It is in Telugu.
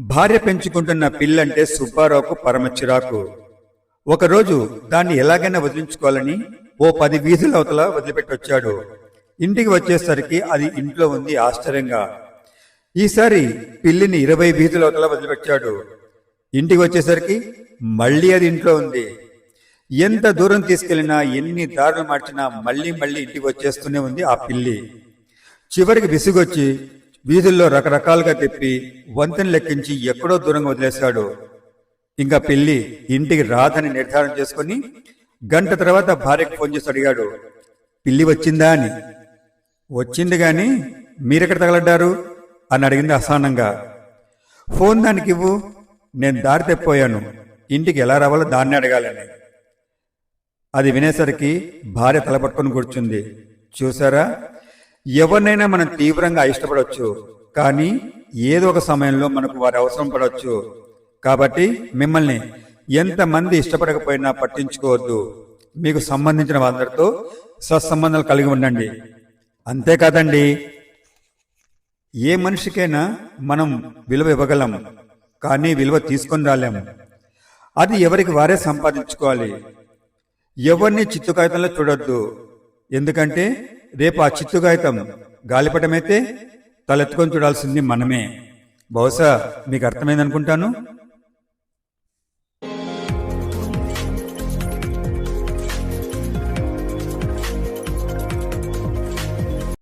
భార్య పెంచుకుంటున్న పిల్లంటే సుబ్బారావుకు పరమ చిరాకు ఒకరోజు దాన్ని ఎలాగైనా వదిలించుకోవాలని ఓ పది వీధుల అవతల వదిలిపెట్టొచ్చాడు. ఇంటికి వచ్చేసరికి అది ఇంట్లో ఉంది ఆశ్చర్యంగా. ఈసారి పిల్లిని ఇరవై వీధుల అవతల వదిలిపెట్టాడు. ఇంటికి వచ్చేసరికి మళ్ళీ అది ఇంట్లో ఉంది. ఎంత దూరం తీసుకెళ్ళినా ఎన్ని దారులు మార్చినా మళ్ళీ మళ్ళీ ఇంటికి వచ్చేస్తూనే ఉంది ఆ పిల్లి. చివరికి విసుగొచ్చి వీధుల్లో రకరకాలుగా తిప్పి వంతెన లెక్కించి ఎక్కడో దూరంగా వదిలేశాడు. ఇంకా పెళ్ళి ఇంటికి రాదని నిర్ధారణ చేసుకుని గంట తర్వాత భార్యకు ఫోన్ చేసి అడిగాడు పిల్లి వచ్చిందా అని? వచ్చింది గాని మీరెక్కడ తగలడ్డారు? అని అడిగింది అసహనంగా. ఫోన్ దానికి ఇవ్వు నేను దారి తెప్పిపోయాను. ఇంటికి ఎలా రావాలో దాన్ని అడగాలని. అది వినేసరికి భార్య తలపట్టుకొని కూర్చుంది. చూసారా? ఎవరినైనా మనం తీవ్రంగా ఇష్టపడవచ్చు కానీ ఏదో ఒక సమయంలో మనకు వారి అవసరం పడవచ్చు కాబట్టి మిమ్మల్ని ఎంతమంది ఇష్టపడకపోయినా పట్టించుకోవద్దు. మీకు సంబంధించిన వాళ్ళందరితో సత్సంబంధాలు కలిగి ఉండండి. అంతేకాదండి ఏ మనిషికైనా మనం విలువ ఇవ్వగలం కానీ విలువ తీసుకొని రాలేము. అది ఎవరికి వారే సంపాదించుకోవాలి. ఎవరిని చిత్తు కాగితంలో చూడొద్దు. ఎందుకంటే రేపు ఆ చిత్తుగాయితం గాలిపటమైతే తలెత్తుకొని చూడాల్సింది మనమే. బహుశా మీకు అర్థమైందనుకుంటాను?